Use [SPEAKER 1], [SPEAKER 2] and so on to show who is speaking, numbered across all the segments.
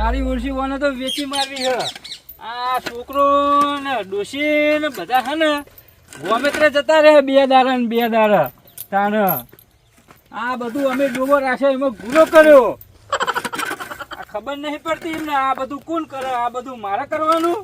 [SPEAKER 1] મારી ઉર્સી વાને તો વેચી મારવી હે. આ છોકરો ને ડોશી ને બધા હે ને ગોમિત્ર જતા રહે બે દારા ને બે દારા તાન આ બધું અમે ડોબો રાખ્યો, એમાં ગુનો કર્યો. આ ખબર નહીં પડતી એમને આ બધું કોણ કરે, આ બધું મારે કરવાનું?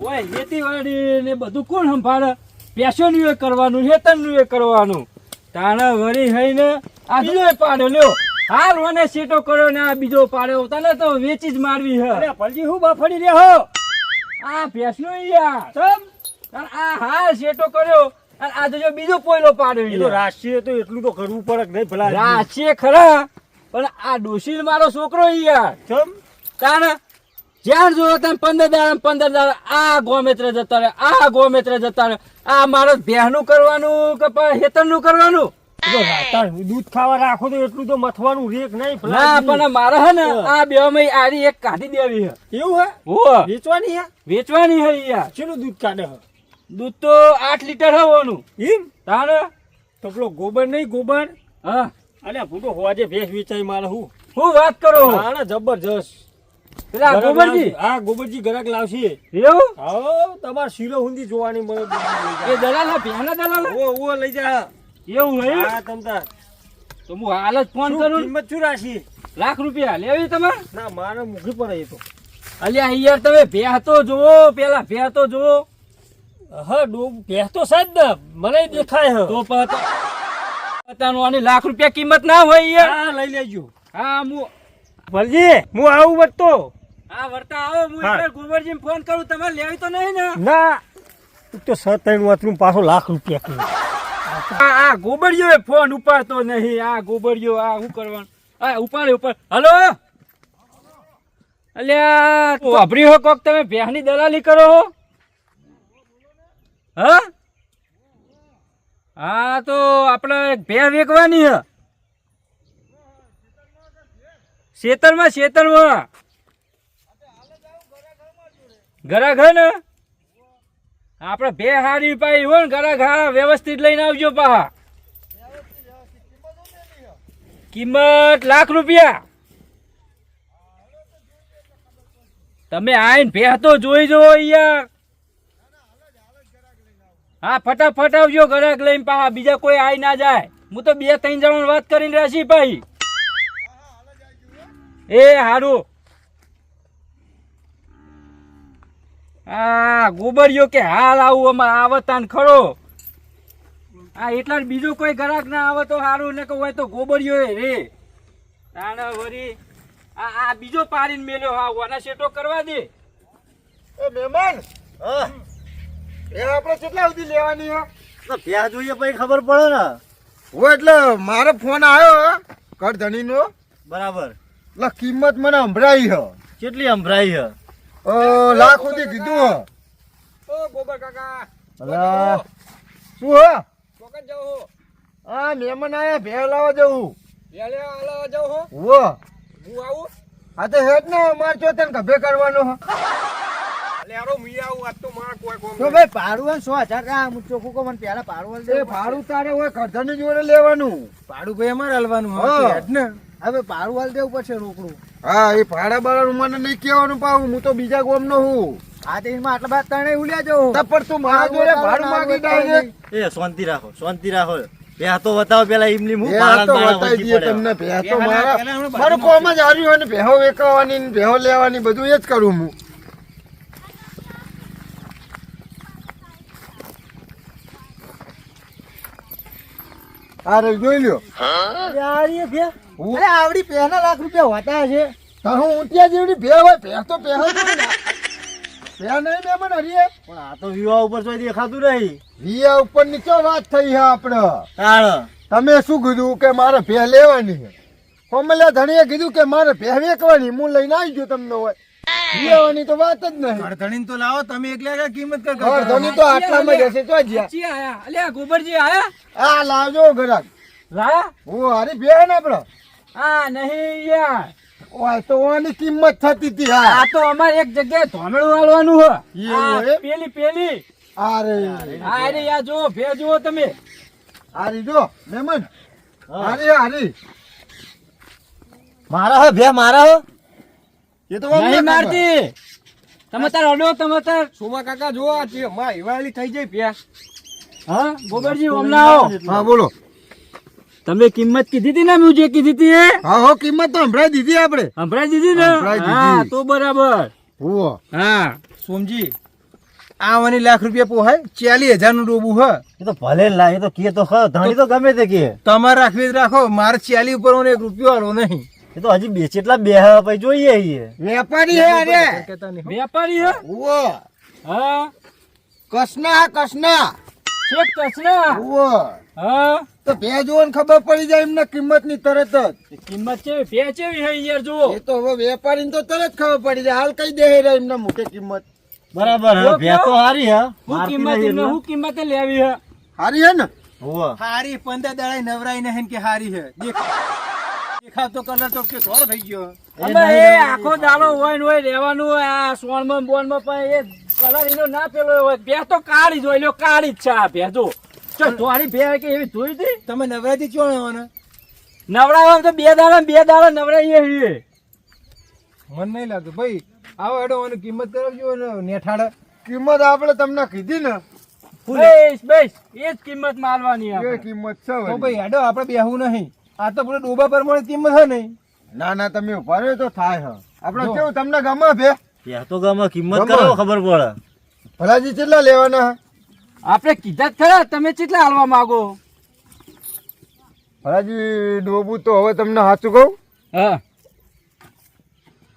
[SPEAKER 1] ઓય ખેતીવાડી ને બધું કોણ સંભાળે? પેશોનું એ કરવાનું હેતનનું એ કરવાનું. તાણા વળી હઈને આ બીજો એ પાડ્યો લ્યો. હાલ મને સેટો કર્યો ને આ બીજો પાડ્યો. તને તો વેચી જ મારવી હે.
[SPEAKER 2] અરે પલજી હું બફડી રહ્યો
[SPEAKER 1] આ ભેંસનો યાર. ચમ. આ હાલ સેટો કર્યો. અને આ જો બીજો પોયલો પાડ્યો
[SPEAKER 2] એ તો રાશિએ તો એટલું તો કરવું પડે નહીં ભલા.
[SPEAKER 1] રાશિએ ખરા પણ આ ડોશી મારો છોકરો યાર.
[SPEAKER 2] ચમ.
[SPEAKER 1] તાણે જ્યાં જો તમે પંદર દાડા પંદર દાડા આ ગોમેત્ર જતા રહે આ ગોમેત્ર જતા રહે. આ મારો ભેહનું કરવાનું કે હેતરનું કરવાનું?
[SPEAKER 2] દૂધ ખાવા રાખો તો એટલું તો મથવાનું રેક નહીં
[SPEAKER 1] ના પણ મારે હે ને આ બે માં આરી એક કાઢી દેવી હે.
[SPEAKER 2] એવું હે?
[SPEAKER 1] હો
[SPEAKER 2] વેચવાની હે?
[SPEAKER 1] વેચવાની હે યાર
[SPEAKER 2] દૂધ કાઢે હે?
[SPEAKER 1] દૂધ તો આઠ લીટર હવાનું
[SPEAKER 2] એમ
[SPEAKER 1] તાણે?
[SPEAKER 2] તો પેલો ગોબર નહીં ગોબર?
[SPEAKER 1] હા.
[SPEAKER 2] અલ્યા હોવા હોવાજે ભેંસ વેચાઈ મારે હું.
[SPEAKER 1] હું વાત કરો
[SPEAKER 2] આને જબરજસ્ત.
[SPEAKER 1] પેલા ગોબરજી?
[SPEAKER 2] હા ગોબરજી ગરાક લાવશે.
[SPEAKER 1] એવું?
[SPEAKER 2] હા તમારે શીરો હુંદી જોવાની મળે
[SPEAKER 1] એ દલાલ પેલા દલાલ
[SPEAKER 2] ઓ ઓ લઈ જા.
[SPEAKER 1] એવું હે
[SPEAKER 2] હા તમતા
[SPEAKER 1] તો હું હાલ જ ફોન કરું?
[SPEAKER 2] કિંમત શું રાખી?
[SPEAKER 1] લાખ રૂપિયા લેવી તમે?
[SPEAKER 2] ના મારે મૂકી પડે એ તો.
[SPEAKER 1] અલ્યા યાર તમે ભેહતો જુઓ પેલા ભેહતો જુઓ.
[SPEAKER 2] હા ડો ભેહતો સાહેબ ને મને દેખાય હે.
[SPEAKER 1] તો પત- આની લાખ રૂપિયા કિંમત ના હોય યાર.
[SPEAKER 2] હા લઈ લેજો.
[SPEAKER 1] હા હું
[SPEAKER 2] ભલજી હું આવું વધતો
[SPEAKER 1] હા વર્તા આવો હું. એટલે ગોબરજી ફોન કરું તમારે લેવી તો નહીં ને.
[SPEAKER 2] ના તો સત્તાણું વાતનું પાછો લાખ રૂપિયા કહ્યું
[SPEAKER 1] આ ગોબડિયો ફોન ઉપાડતો નહીં. આ ગોબડિયો આ શું કરવાનું? આ ઉપાડે ઉપર હલો? અલ્યા વાપરી હો કોક? તમે ભેહની દલાલી કરો હો. હા? હા, તો આપણે ભેહ વેકવાની હે. શેતરમાં શેતરમાં. ઘરા ઘર ને? આપણે બે હારી પાઈ હોય ને ઘરા ઘા વ્યવસ્થિત લઈને આવજો પા કિંમત લાખ રૂપિયા. તમે આઈને ભેહ તો જોઈ જવો યાર હા, ફટાફટ આવજો ઘરાક લઈને પા બીજા કોઈ આઈ ના જાય. હું તો બે, ત્રણ જણ વાત કરીને રહેશી ભાઈ એ હારું. આ ગોબરિયો કે હાલ આવું અમારે આવતાન ખરો. આ એટલા બીજો કોઈ ગ્રાહક ના આવે તો સારું ને કે હોય તો ગોબરિયો એ રે. તાણે વરી આ આ બીજો પારીને મેલ્યો હા ઓના શેટો કરવા દે.
[SPEAKER 3] એ મહેમાન
[SPEAKER 2] હા.
[SPEAKER 3] એ આપણે કેટલા સુધી લેવાની હે?
[SPEAKER 2] તો ત્યાં જોઈએ પછી ખબર પડે ને.
[SPEAKER 3] હું એટલે મારો ફોન આવ્યો કરધણીનો
[SPEAKER 2] બરાબર.
[SPEAKER 3] એટલે કિંમત મને સંભળાઈ હ
[SPEAKER 2] કેટલી અંભરાઈ છે?
[SPEAKER 3] અ, લાખ સુધી કીધું હ.
[SPEAKER 1] ઓ ગોબર કાકા.
[SPEAKER 3] અલા, શું હો?
[SPEAKER 1] ચોકન જાવ
[SPEAKER 3] આ મહેમાન આયા ભેળ લાવવા જવું.
[SPEAKER 1] ભેળ લાવવા જાવ હો?
[SPEAKER 3] હો
[SPEAKER 1] હું આવું?
[SPEAKER 3] આ તો હેડ ને માર છો તને ગભે કરવાનો હો.
[SPEAKER 1] અલે આરો મી આવું. આ તો માર કોઈ કોમ
[SPEAKER 4] તો ભાઈ પાડું સો હજાર કા? હું ચોખ્ખું કહું મને પેલા પાડું
[SPEAKER 3] એ પાડું તારે હોય કરધણી જોડે લેવાનું.
[SPEAKER 4] પાડું ભાઈ અમાર હલવાનું
[SPEAKER 3] હો.
[SPEAKER 4] હેડ ને. હવે પાડું હાલ દેવું પડશે રોકડું.
[SPEAKER 3] હા એ ભાડા બાળાનું મને નહીં કહેવાનું પાવું હું તો બીજા ગોમનો હું.
[SPEAKER 4] આ તો આટલા બધા ત્રણેય ઉલ્યા જવું
[SPEAKER 3] પણ તું મારા જોડે ભાડું માગી ડાયરેક્ટ
[SPEAKER 5] એ શાંતિ રાખો શાંતિ રાખો. બે બતાવો પેલા એમની હું પાળા
[SPEAKER 3] બતાવી દઈએ તમને ભેહ મારા. મારું કોમ જ હાર્યું હોય ને ભેહો વેકવાની ને ભેહો લેવાની બધું એ જ કરું હું. અરે જોઈ લ્યો.
[SPEAKER 4] યાર ભે
[SPEAKER 3] હું-
[SPEAKER 4] અરે આવડી પહેના લાખ રૂપિયા હોતા છે
[SPEAKER 3] તો હું ઊંટિયા જેવડી ભે હોય ભે તો ને. ભેહ નહીં બે મને હરીએ.
[SPEAKER 5] પણ આ તો વિવાહ ઉપર તો દેખાતું નહીં.
[SPEAKER 3] વિવાહ ઉપર નીચો વાત થઈ છે આપણે?
[SPEAKER 5] તાળ.
[SPEAKER 3] તમે શું કીધું કે મારે ભે લેવાની છે? કોમલ્યા ધણીએ કીધું કે મારે ભેહ વેકવાની હું લઈને આવી ગયો તમને હોય. લેવાની તો વાત જ નહીં.
[SPEAKER 4] અડધણી તો લાવો તમે એકલા કા કિંમત કર
[SPEAKER 3] હા, ધણી તો આટલામાં જ તો જ્યાં.
[SPEAKER 1] ચી આયા. અલ્યા ગોબરજી આયા?
[SPEAKER 3] આ લાવજો ઘરાક
[SPEAKER 1] લા
[SPEAKER 3] હું હારી ભેહ ને આપડે
[SPEAKER 1] આ નહીં યાર.
[SPEAKER 3] ઓય તો ઓની કિંમત થતી હતી
[SPEAKER 1] આ તો અમારે એક જગ્યાએ ધોમેળું વાળવાનું હો. પેલી પેલી.
[SPEAKER 3] અરે.
[SPEAKER 1] આ રે યા જો ભે જુઓ તમે.
[SPEAKER 3] હારી જો મેમન. હારી હારી.
[SPEAKER 5] મારા હો ભે મારા હો.
[SPEAKER 3] એ તો
[SPEAKER 1] નહીં મારતી. તમે તાર અડો તમે તાર.
[SPEAKER 4] સોમા કાકા જો આ છે માં હિવાળી થઈ જાય ભે
[SPEAKER 1] હા ગોબરજી હમણાં આવો
[SPEAKER 3] હા બોલો.
[SPEAKER 1] તમે કિંમત કીધી હતી ને મેં જે કીધી હતી
[SPEAKER 3] હા હો કિંમત તો હમણાં દીધી આપણે.
[SPEAKER 1] હમણાં દીધી ને? હા તો બરાબર.
[SPEAKER 3] હુઓ
[SPEAKER 1] હા.
[SPEAKER 4] સોમજી આ મને લાખ રૂપિયા પોહાય ચાલીસ હજારનું ડોબું હ.
[SPEAKER 5] એ તો ભલે લા એ તો કે તો ધણી તો ગમે તે કે
[SPEAKER 4] તમારે રાખવી જ રાખો. મારે ચાલી ઉપર મને એક રૂપિયો આલો નહીં.
[SPEAKER 5] એ તો હજી બે કેટલા બે હ પછી જોઈએ
[SPEAKER 3] વેપારી હે અરે.
[SPEAKER 1] વેપારી હે?
[SPEAKER 3] ઓ
[SPEAKER 1] હા.
[SPEAKER 3] કસના કસના
[SPEAKER 1] શેખ કસના
[SPEAKER 3] ઓ
[SPEAKER 1] હા.
[SPEAKER 3] તો બે જોવાને ખબર પડી જાય એમને કિંમતની તરત જ.
[SPEAKER 1] કિંમત છે બે ચેવી હે યાર જુઓ.
[SPEAKER 3] એ તો હવે વેપારી તો તરત ખબર પડી જાય. હાલ કઈ દે રે એમને મૂકે કિંમત?
[SPEAKER 5] બરાબર ભે તો હારી હે.
[SPEAKER 1] હું કિંમત એમને હું કિંમત લેવી હે.
[SPEAKER 3] હારી હે ને?
[SPEAKER 5] હોવે.
[SPEAKER 4] હારી પંદર દાડા નવરાઈ નહીં કે હારી હે. દેખ. દેખાતો કલર તો કે સોર થઈ ગયો.
[SPEAKER 1] અમે એ આખો દાડો હોય ને હોય રહેવાનું હોય આ સોનમાં બોનમાં પણ એ કલર એનો ના પેલો હોય. બે તો કાળી જ હોય લ્યો કાળી જ છે આ ભે જો ચો ભે કે એવી જોઈ હતી
[SPEAKER 4] તમે નવરાતી ચો આવવાના?
[SPEAKER 1] નવડાવવા તો બે દાડા બે દાડા નવડાવીએ છીએ.
[SPEAKER 4] મન નહીં લાગતું. ભાઈ આવો એડો મને કિંમત કરાવજો ને નેઠાડ.
[SPEAKER 3] કિંમત આપણે તમને કીધી ને.
[SPEAKER 1] બેસ બેસ. એ જ કિંમત મારવાની
[SPEAKER 3] એ કિંમત છે
[SPEAKER 4] તો ભાઈ એડો આપણે બેહવું નહીં. આ તો પૂરો ડોબા પ્રમાણે કિંમત હે નહીં.
[SPEAKER 3] ના ના તમે ઊભા રહ્યો તો થાય હ. આપણે કેવું તમને ગમે ભે?
[SPEAKER 5] તો ગમે કિંમત. કરો ખબર પડે.
[SPEAKER 3] ભલાજી કેટલા લેવાના? હે?
[SPEAKER 1] આપણે કીધા જ ખરા તમે કેટલા હાલવા માંગો?
[SPEAKER 3] ભલાજી ડોબુ તો હવે તમને સાચું કહું?
[SPEAKER 1] હા.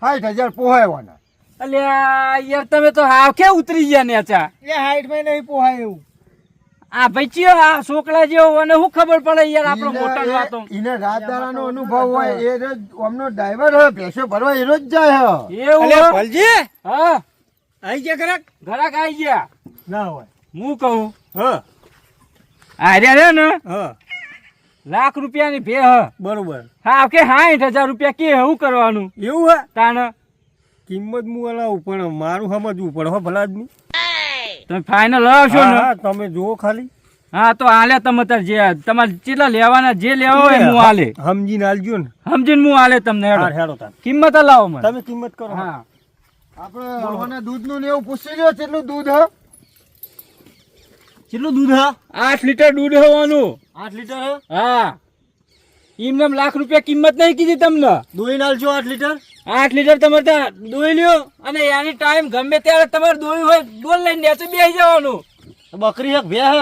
[SPEAKER 3] સાઠ હજાર પોહાયવાના.
[SPEAKER 1] અલ્યા યાર તમે તો હાવ કે ઉતરી ગયા નેચા
[SPEAKER 4] એ હાઈટમાં નહીં પોહાય. એવું
[SPEAKER 1] આ ભાઈ આ છોકરા જેવો અને શું ખબર પડે યાર આપણો મોટા વાતો.
[SPEAKER 3] એને રાત દાડાનો અનુભવ હોય એ રોજ અમનો ડ્રાઈવર હે ભેંસો ભરવા એ રોજ જાય હે.
[SPEAKER 1] એવું
[SPEAKER 4] અલ્યા ભલજી?
[SPEAKER 1] હા.
[SPEAKER 4] આઈ ગયા ઘરાક?
[SPEAKER 1] ઘરાક આવી ગયા.
[SPEAKER 4] ના હોય.
[SPEAKER 1] હું કહું?
[SPEAKER 4] હ.
[SPEAKER 1] આર્યા રે ને?
[SPEAKER 4] હ.
[SPEAKER 1] લાખ રૂપિયાની ભે હ.
[SPEAKER 4] બરોબર.
[SPEAKER 1] હા કે સાઠ હજાર રૂપિયા કે શું કરવાનું?
[SPEAKER 4] એવું હે?
[SPEAKER 1] તાણ.
[SPEAKER 4] કિંમત હું હલાવું પણ મારું સમજવું પડે હો ભલા આદમી
[SPEAKER 1] તમે ફાઇનલ હશો
[SPEAKER 4] હા,
[SPEAKER 1] ને
[SPEAKER 4] તમે જુઓ ખાલી.
[SPEAKER 1] હા તો આલે તમે તાર જે તમારે કેટલા લેવાના જે લેવા હોય હું આલે.
[SPEAKER 4] સમજીને આલજો ને.
[SPEAKER 1] સમજીને હું આલે તમને હેડો.
[SPEAKER 4] હેડો તાર.
[SPEAKER 1] કિંમત અલાવો મને.
[SPEAKER 4] તમે કિંમત કરો.
[SPEAKER 1] હા.
[SPEAKER 3] આપણે દૂધનું ને એવું પૂછી લ્યો કેટલું દૂધ હે?
[SPEAKER 5] કેટલું દૂધ હા?
[SPEAKER 1] આઠ લીટર દૂધ હોવાનું.
[SPEAKER 5] આઠ લીટર હા?
[SPEAKER 1] એમને એમ લાખ રૂપિયા કિંમત નહીં કીધી તમને.
[SPEAKER 5] દોઈ નાલજો આઠ લીટર.
[SPEAKER 1] આઠ લીટર તમારે ત્યાં દોઈ લ્યો અને એની ટાઈમ ગમે ત્યારે તમારે દોઈ હોય ડોલ લઈને નેચે બેસી જવાનું.
[SPEAKER 5] બકરી હક બે હ?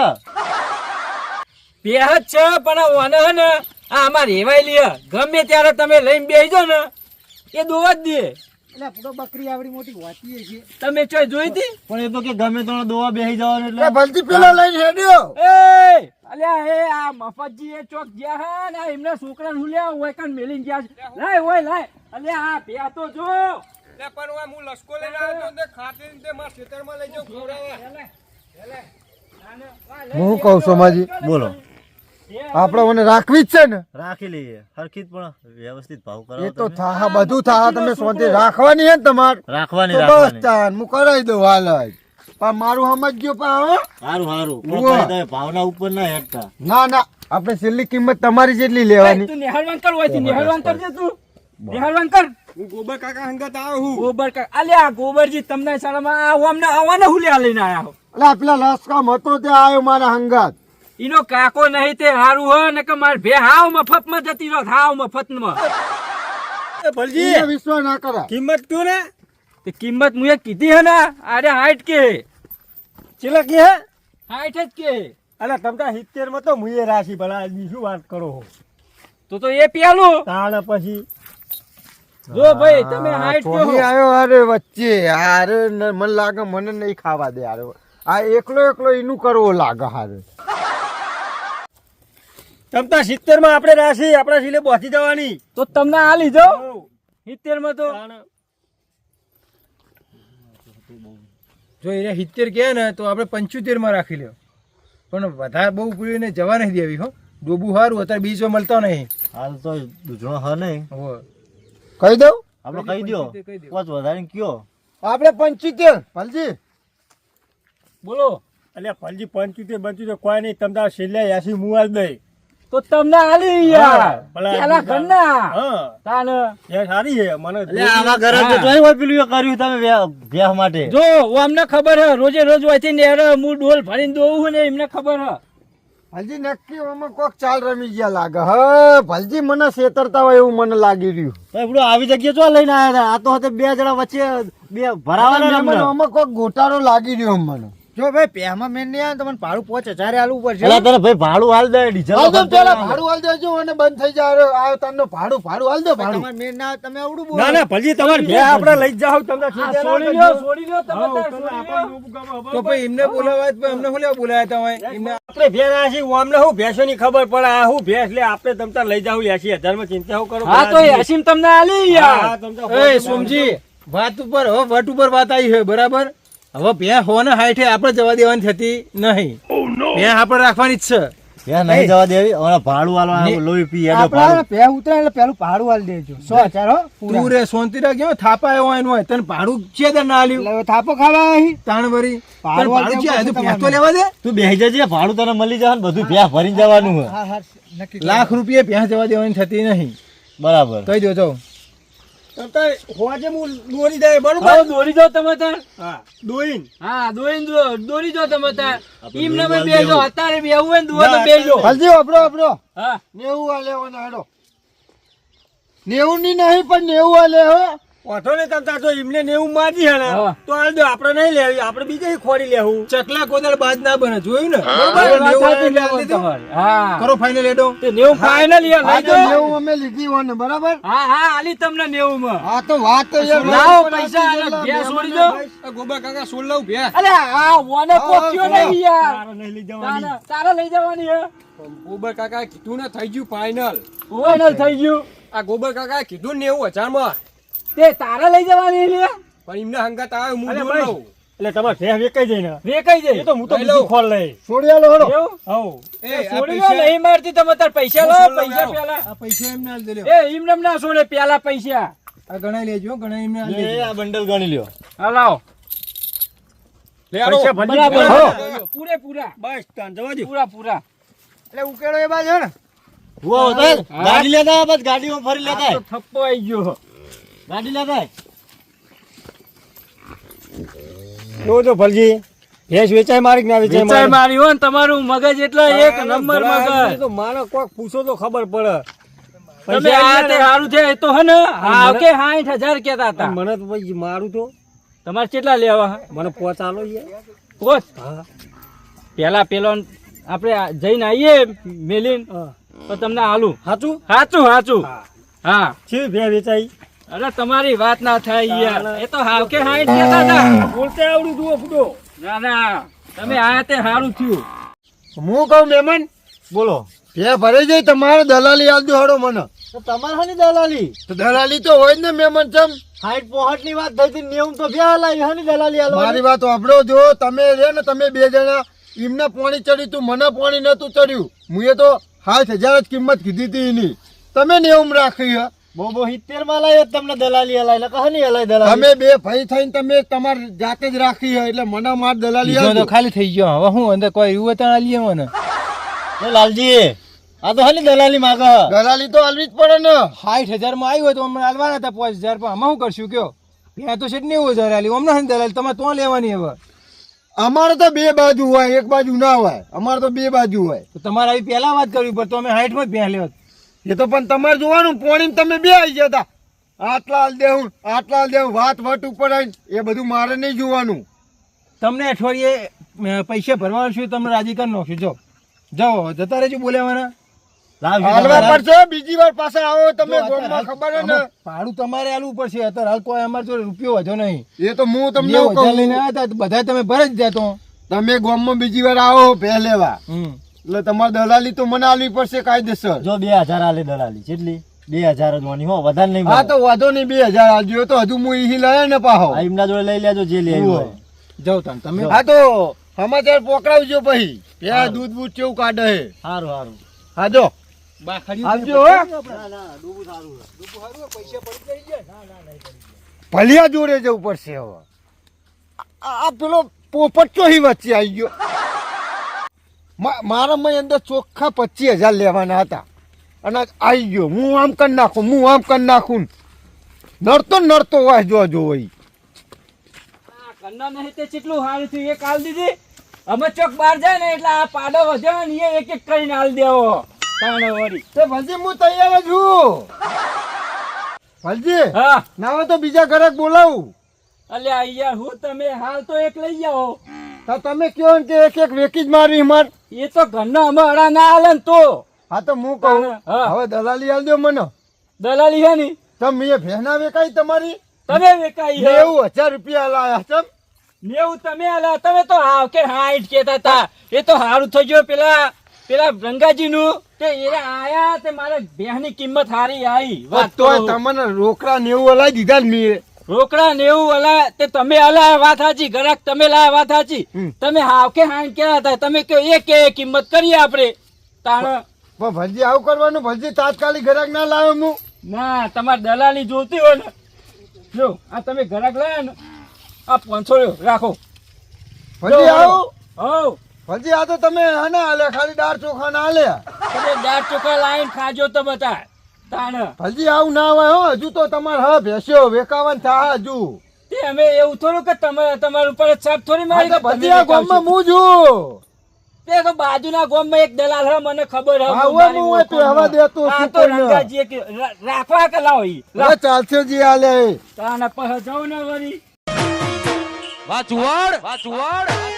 [SPEAKER 1] બે જ છે પણ વન હ ને આ અમારે હેવાય લે ગમે ત્યારે તમે લઈને બેસી જાઓ ને એ દોવા જ દે.
[SPEAKER 4] એટલે પૂરો બકરી આવડી મોટી વાતી છે
[SPEAKER 1] તમે ચોય જોઈ હતી?
[SPEAKER 5] પણ એ તો કે ગમે તો દોવા બેહી જવાનું એટલે
[SPEAKER 3] ભલતી પેલા લઈને હેડ્યો.
[SPEAKER 1] એ અલ્યા એ આ મફતજી એ ચોક જ્યાં હે ને એમના છોકરાને હું લ્યા હોય કાન મેલીને ગયા છે. લાય હોય લાય. અલ્યા આ બે તો જો.
[SPEAKER 4] પણ હું લસકો લઈને આવ્યો તો ખાતે તે મારા ખેતરમાં લઈ જાઉં ખવડાવવા.
[SPEAKER 3] હું કહું સોમાજી
[SPEAKER 5] બોલો.
[SPEAKER 3] આપણે મને રાખવી જ છે ને.
[SPEAKER 5] રાખી લઈએ. હરખી પણ વ્યવસ્થિત ભાવ
[SPEAKER 3] એ તો થાહા બધું થાહા તમે શાંતિ રાખવાની હે ને તમાર.
[SPEAKER 5] રાખવાની
[SPEAKER 3] બસ તાન હું કરાવી દઉં હાલ જ પણ મારું સમજ્યો પા હો?
[SPEAKER 5] સારું સારું પણ ભાવના ઉપર ના હેઠતા.
[SPEAKER 3] ના ના આપણે છેલ્લી કિંમત તમારી જેટલી લેવાની.
[SPEAKER 1] તું નિહાળવાન કર હોય નિહાળવાન કરજે તું. નિહાળવાન કર.
[SPEAKER 4] હું ગોબર કાકા હંગત આવું હું.
[SPEAKER 1] ગોબર કા અલ્યા ગોબરજી તમને શાળામાં આ અમને આવવાને હું લ્યા લઈને આયા હો.
[SPEAKER 3] એટલે પેલા લસકામ હતો તે આવ્યો મારા હંગાત.
[SPEAKER 1] ઈનો કાકો નહીં તે હારું હો ને કે માર ભે હાવ મફતમાં જતી રહો હાવ મફતમાં.
[SPEAKER 4] ભલજી
[SPEAKER 3] એને વિશ્વાસ ના કરા.
[SPEAKER 4] કિંમત તું ને?
[SPEAKER 1] તે કિંમત મુએ કીધી હે ને અરે હાઈટ કે
[SPEAKER 4] ચેલા કે હે?
[SPEAKER 1] હાઈટ જ કે
[SPEAKER 4] અલા તમતા સિત્તેરમાં તો મુએ રાશી ભલા શું વાત કરો હો?
[SPEAKER 1] તો તો એ પેલું.
[SPEAKER 4] તાણ પછી.
[SPEAKER 1] જો ભાઈ તમે હાઈટ કે
[SPEAKER 3] ટોની આવ્યો અરે વચ્ચે? અરે મન મને લાગે મને નહીં ખાવા દે અરે આ એકલો એકલો એનું કરવો લાગે હારે.
[SPEAKER 4] તમતા સિત્તેરમાં આપણે રાશી આપણા સિલે પહોંચી જવાની.
[SPEAKER 1] તો તમને આ લીધો? સિત્તેરમાં તો.
[SPEAKER 4] જો એને સિત્તેર કહે ને તો આપણે પંચોતેરમાં રાખી લ્યો. પણ વધારે બહુ પૂરીને જવા નહીં દેવી હો. ડોબુ સારું અત્યારે બીજો મળતો નહીં.
[SPEAKER 5] હાલ તો દૂધણો હ નહીં.
[SPEAKER 4] હો.
[SPEAKER 3] કહી દઉં?
[SPEAKER 5] આપણે કહી દો. પાંચ વધારે કયો.
[SPEAKER 3] આપણે પંચોતેર. ફલજી.
[SPEAKER 1] બોલો.
[SPEAKER 4] એટલે ફલજી પંચોતેર પંચોતેર કોઈ નહીં. તમતા છેલ્લે એસી મુવા જ નહીં.
[SPEAKER 1] તો તમને આલી યાર. પેલા
[SPEAKER 2] આદમી
[SPEAKER 1] ઘરના. તાન.
[SPEAKER 2] એ સારી છે મને
[SPEAKER 5] એટલે આવા ઘરે તો હોય પેલું કર્યું તમે વ્યાહ વ્યાહ માટે.
[SPEAKER 1] જો અમને ખબર હે રોજે રોજ વાયથી નેર હું ડોલ ભરીને દોવું હોય ને એમને ખબર હે.
[SPEAKER 3] ભલજી નક્કી આમાં કોક ચાલ રમી ગયા લાગે. હ ભલજી મને છેતરતા હોય એવું મને લાગી રહ્યું.
[SPEAKER 5] આવી જગ્યા ચો લઈને આવ્યા હતા? આ તો બે જણા વચ્ચે બે ભરાવાના
[SPEAKER 3] આમાં કોક ગોટાળો લાગી રહ્યો મને
[SPEAKER 6] જો ભાઈ પહેમાં મેન નહીં આવે તમને ભાડું પાંચ હજાર આલવું પડશે.
[SPEAKER 5] અલા તને ભાઈ ભાડું હાલ દે ડીઝલ
[SPEAKER 3] હાલ દે પેલા ભાડું હાલ દેજો અને બંધ થઈ જાય આ તમને ભાડું ભાડું હાલ દે ભાડું.
[SPEAKER 6] તમારે મેન ના તમે આવડું બોલો.
[SPEAKER 2] ના ના ભલજી તમારે બે આપણે લઈ જાવ તમને ના
[SPEAKER 1] છોડી. લ્યો છોડી લ્યો તમે
[SPEAKER 4] તો ભાઈ એમને બોલાવાય તો એમને શું લેવા બોલાયા તા હોય એમને
[SPEAKER 2] આપણે ભેર આ હું અમને શું ભેંસોની ખબર પડે? આ શું ભેંસ લે? આપણે તમને લઈ જાવ એસી હજારમાં ચિંતા કરો?
[SPEAKER 1] હા તો એસીમ તમને આલી
[SPEAKER 2] હા, હા,
[SPEAKER 1] યાર
[SPEAKER 4] એ સોમજી વાત ઉપર હો વટ ઉપર વાત આવી છે બરાબર? હવે બે હો હાઈઠે આપણે જવા દેવાની થતી નહીં. બે આપણે રાખવાની જ છે.
[SPEAKER 5] ત્યાં નહીં જવા દેવી ભાડું હાલવા લોહી પી હેડો ભાડું.
[SPEAKER 6] પે ઉતરે એટલે પેલું ભાડું આલી દેજો. સો હજાર હો
[SPEAKER 4] તું રે થાપા એનું હોય તને ભાડું છે તને ના આલ્યું.
[SPEAKER 6] થાપો ખાવા અહીં
[SPEAKER 4] તાણ
[SPEAKER 6] ભાડું
[SPEAKER 4] છે તો લેવા દે?
[SPEAKER 5] તું બેસી જજે ભાડું તને મળી જવાનું બધું ભરીને જવાનું હે
[SPEAKER 6] હા હા નક્કી કરો.
[SPEAKER 4] લાખ રૂપિયા ભેં જવા દેવાની થતી નહીં.
[SPEAKER 5] બરાબર.
[SPEAKER 4] કહી દો
[SPEAKER 2] તમ તાર હોજે હું દોરી દે બરોબર?
[SPEAKER 1] હા, દોરી જાઓ તમે તાર
[SPEAKER 2] હા દોઈન.
[SPEAKER 1] હા દો- દોરી જાઓ તમે તાર ઈમ ને બેજો અત્યારે બેહવું હોય ને દુવા તો બેજો.
[SPEAKER 3] ભલજી વાપરો વાપરો
[SPEAKER 1] હા.
[SPEAKER 3] નેવું આ લેવાના હેડો. નેવું ની નહીં પણ નેવું આ લે હો.
[SPEAKER 2] ઓઠો ને તમતા તો એમને નેવું મારી હે. તો આ દો આપણે નહીં લેવી આપણે બીજે ખોરી લેવું.
[SPEAKER 4] ચકલા કોદળ બાદ ના બને જોયું ને?
[SPEAKER 1] હા,
[SPEAKER 4] બરોબર? નેવું.
[SPEAKER 1] હા.
[SPEAKER 4] કરો ફાઇનલ એડો.
[SPEAKER 1] તે નેવું ફાઇનલ યાર લઈ દો.
[SPEAKER 3] નેવું અમે લીધી હોય ને બરાબર?
[SPEAKER 1] હા હા આલી તમને નેવું માં
[SPEAKER 3] આ તો વાત તો યાર
[SPEAKER 1] લાવો પૈસા અને બે છોડી દો
[SPEAKER 4] ગોબા કાકા સોલ લાવ ભેં
[SPEAKER 1] અલે આ વને પોક્યો નહીં યાર.
[SPEAKER 2] તારા નહીં લઈ જવાની.
[SPEAKER 1] તારા તારા લઈ જવાની હે.
[SPEAKER 4] ગોબર કાકા કીધું ને થઈ ગયું ફાઇનલ
[SPEAKER 1] ફાઇનલ થઈ ગયું.
[SPEAKER 4] આ ગોબર કાકા કીધું ને એવું હજારમાં
[SPEAKER 1] તે તારા લઈ જવાની લે
[SPEAKER 4] પણ એમને હંગાત આવે હું જોઈ લઉં.
[SPEAKER 2] એટલે તમારે ફેર
[SPEAKER 1] વેકાઈ જઈને.
[SPEAKER 2] વેકાઈ
[SPEAKER 1] જાય
[SPEAKER 2] તો હું તો બીજું ખોલ લઈ.
[SPEAKER 3] છોડ્યા લો હેડો.
[SPEAKER 2] હવ.
[SPEAKER 4] એ આ
[SPEAKER 1] છોડી દો
[SPEAKER 4] પૈસા-
[SPEAKER 1] નહીં મારતી તમે તાર પૈસા લો પૈસા પેલા.
[SPEAKER 4] આ પૈસા એમને આલ દે
[SPEAKER 1] એ એમને ના છોડે પેલા પૈસા.
[SPEAKER 4] આ ગણાઈ લેજો ગણાઈ એમને આલ
[SPEAKER 5] એ
[SPEAKER 4] દેજો.
[SPEAKER 5] આ બંડલ ગણી લ્યો.
[SPEAKER 1] હલાવો
[SPEAKER 4] લે આલો.
[SPEAKER 2] પૈસા ભલી
[SPEAKER 1] પૂરે પૂરા.
[SPEAKER 2] બસ તાન જવા દે
[SPEAKER 1] પૂરા પૂરા.
[SPEAKER 6] એટલે ઉકેળો એ બાજુ હે ને.
[SPEAKER 5] ગાડી લેતા બસ ગાડીમાં ફરી લેતા
[SPEAKER 1] થપ્પો આવી ગયો.
[SPEAKER 5] ગાડી લે.
[SPEAKER 2] જો જો ભલજી ભેંસ વેચાય મારી ના વેચાય
[SPEAKER 1] વેચાય
[SPEAKER 2] મારી?
[SPEAKER 1] હોય ને તમારું મગજ એટલે એક નંબર મગજ.
[SPEAKER 2] તો મારે કોક પૂછો તો ખબર પડે.
[SPEAKER 1] તમે આ તે? સારું છે એ તો હે ને હા કે સાઠ કેતા હતા.
[SPEAKER 2] મને તો ભાઈ મારું તો.
[SPEAKER 1] તમારે કેટલા લેવા?
[SPEAKER 2] મને પહોંચાલો યાર
[SPEAKER 1] પોચ?
[SPEAKER 2] હા.
[SPEAKER 1] પેલા પેલો આપણે જઈને આવીએ મેલીન. તો તમને આલું.
[SPEAKER 2] સાચું
[SPEAKER 1] સાચું સાચું
[SPEAKER 2] હા. છે ભેંસ વેચાઈ
[SPEAKER 1] અરે તમારી વાત ના થાય યાર. એ તો હાવ કે હાઈ કેતા હતા
[SPEAKER 2] બોલતે આવડું જુઓ ફૂટો.
[SPEAKER 1] ના ના. તમે આયા તે સારું થયું.
[SPEAKER 3] હું કહું મેમન
[SPEAKER 5] બોલો.
[SPEAKER 3] બે ભરાઈ જાય તમારે દલાલી આલ દો હેડો મને.
[SPEAKER 5] તો તમારે શાની દલાલી?
[SPEAKER 3] તો દલાલી તો હોય ને મેમન ચમ.
[SPEAKER 5] હાઈટ પોહટની વાત થઈ હતી નેવું તો ભેહ લાવી હાની દલાલી હાલવાની?
[SPEAKER 3] મારી વાત આપડો જો તમે રે ને તમે બે જણા એમને પાણી ચડ્યું તું મને પાણી નતું ચડ્યું. મુએ તો સાઠ હજાર જ કિંમત કીધી હતી એની. તમે નેવું રાખી હે.
[SPEAKER 5] બહુ સિત્તેરમાં લાવી તમને દલાલી હલાય કહાની હલાય દલાલી?
[SPEAKER 3] અમે બે ભાઈ થઈને તમે તમારી જાતે જ રાખી એટલે મને માર દલાલી
[SPEAKER 4] તો ખાલી થઈ ગયો. હવે હું અંદર કોઈ એવું હતા આલીએ મને.
[SPEAKER 5] એ લાલજી આ તો હાની દલાલી માગે.
[SPEAKER 3] દલાલી તો આલવી જ પડે ને.
[SPEAKER 4] સાઠ હજારમાં આવ્યું હોય તો અમને આલવાના હતા પાંચ હજાર પણ આમાં શું કરશું કયો? ત્યાં તો છે જ નેવું હજાર આલી. અમને શું દલાલી તમારે તો લેવાની હવે.
[SPEAKER 3] અમારે તો બે બાજુ હોય એક બાજુ ના હોય. અમારે તો બે બાજુ હોય.
[SPEAKER 4] તો તમારે આવી પહેલા વાત કરવી પડે તો અમે હાઈટમાં જ ભેં લેવત
[SPEAKER 3] એ તો પણ તમારે જોવાનું પોણી તમે બે આવી ગયા હતા આટલા હાલ દેવું આટલા હાલ દેવું વાત વટ ઉપર આવીને એ બધું મારે નહીં જોવાનું.
[SPEAKER 4] તમને અઠવાડિયે પૈસા ભરવાનું છું તમને રાજી કરી નાખશું. જો. જાઓ જતા રહેજો
[SPEAKER 5] બોલ્યા
[SPEAKER 3] હાલવા પડશે બીજી વાર પાછા આવો તમે
[SPEAKER 4] જો
[SPEAKER 3] ખબર ને.
[SPEAKER 4] ભાડું તમારે આલવું પડશે અત્યારે હાલ કોઈ અમારે જોડે રૂપિયો વધ્યો નહીં.
[SPEAKER 3] એ તો હું તમને
[SPEAKER 4] લઈને આવ્યા હતા બધા તમે ભરે જ જાતો.
[SPEAKER 3] તમે ગામમાં બીજી વાર આવો પહેલેવા
[SPEAKER 4] હમ.
[SPEAKER 3] એટલે તમારે દલાલી તો મને આલવી પડશે કાયદેસર.
[SPEAKER 5] જો બે હજાર આલે દલાલી કેટલી બે હજાર જ વાની હો વધારે નહીં
[SPEAKER 3] હા તો વાંધો નહીં બે હજાર આલજો તો હજુ હું ઈ લઈ ને પાહો.
[SPEAKER 5] એમના જોડે લઈ લેજો જે લઈ આવ્યું હોય.
[SPEAKER 4] તમે તમે
[SPEAKER 3] હા તો સમાચાર પોકડાવજો પછી. ત્યાં દૂધ બૂધ કેવું કાઢે હે
[SPEAKER 5] સારું સારું
[SPEAKER 3] હા જો ભલિયા જોડે જવું પડશે હવે. આ આ પેલો પોપટ ચોહી વચ્ચે આવી ગયો. મા- મારા મય અંદર ચોખ્ખા પચીસ હજાર લેવાના હતા. અને આવી ગયો. હું આમ કરી નાખું હું આમ કરી નાખું. નડતો ને નડતો હોય જો જો હોય.
[SPEAKER 1] કન્ના નહીં તે કેટલું હાલ થયું? એ કાલ દીધી? અમે ચોક બહાર જાય ને એટલે આ પાડો વધ્યો ને એ એક એક કરીને હાલ દેવો. તાણે વળી.
[SPEAKER 3] તે ભલજી હું તૈયાર છું ભલજી
[SPEAKER 1] હા.
[SPEAKER 3] ના તો બીજા ઘરે બોલાવું.
[SPEAKER 1] અલ્યા યાર હું તમે હાલ તો એક લઈ જાઓ.
[SPEAKER 3] તો તમે ને કે એક એક વેકી જ મારી માર.
[SPEAKER 1] એ તો ઘરના અમે અડા ના હાલે ને તો.
[SPEAKER 3] હા તો હું કહું
[SPEAKER 1] હા.
[SPEAKER 3] હવે દલાલી હાલ દો મને.
[SPEAKER 1] દલાલી હે ની?
[SPEAKER 3] તમે ભેના વેકાઈ તમારી?
[SPEAKER 1] તમે વેકાઈ હે?
[SPEAKER 3] નેવું હજાર રૂપિયા લાયા તમ
[SPEAKER 1] નેવું તમે આલા તમે તો હાવ કે હાઈટ કેતા તા એ તો હારું થઈ ગયો. પેલા પેલા રંગાજી નું તે એ આયા તે મારે બેહની કિંમત હારી આવી વાત તો
[SPEAKER 3] તમને રોકડા નેવું હલાઈ દીધા ને મેં.
[SPEAKER 1] રોકડા નેવું અલા તે તમે અલા વાત સાચી ગ્રાહક તમે લા વાત સાચી. તમે હાવ કે હાન કેતા હતા? તમે કે એ કે કિંમત કરીએ આપણે. તાણ
[SPEAKER 3] પણ ભલજી આવું કરવાનું ભલજી તાત્કાલિક ગ્રાહક ના લાવે હું
[SPEAKER 1] ના તમારે દલાલી જોતી હોય ને. જો આ તમે ગરાક લાયા ને આ પાંચસો રાખો.
[SPEAKER 3] ભલજી આવું.
[SPEAKER 1] હો
[SPEAKER 3] ભલજી આ તો તમે ના આલે ખાલી દાળ ચોખા ના આલે
[SPEAKER 1] તમે દાળ ચોખા લાઈન ખાજો તો બતા તાણ
[SPEAKER 3] આવું ના હોય હો હજુ તો તમારે હા ભેસ્યો વેકાવન થા હજુ
[SPEAKER 1] અમે એવું થોડું કે તમારે તમારા ઉપર છાપ થોડી મારી
[SPEAKER 3] ભલજી આ ગામમાં. હું છું
[SPEAKER 1] તે તો બાજુના ગામમાં એક દલાલ હે મને ખબર હે
[SPEAKER 3] હું
[SPEAKER 1] હું
[SPEAKER 3] હોય
[SPEAKER 1] ઓળખાણનો.
[SPEAKER 3] દેતો
[SPEAKER 1] આ તો
[SPEAKER 3] કોઈને.
[SPEAKER 1] કે રાખવા કે લાવો ઈ.
[SPEAKER 3] હવે ચાલશે જી આલે.
[SPEAKER 1] તાના પાસે જાઉં ને
[SPEAKER 7] વાચુવાડ વાચુવાડ વાચુવાડ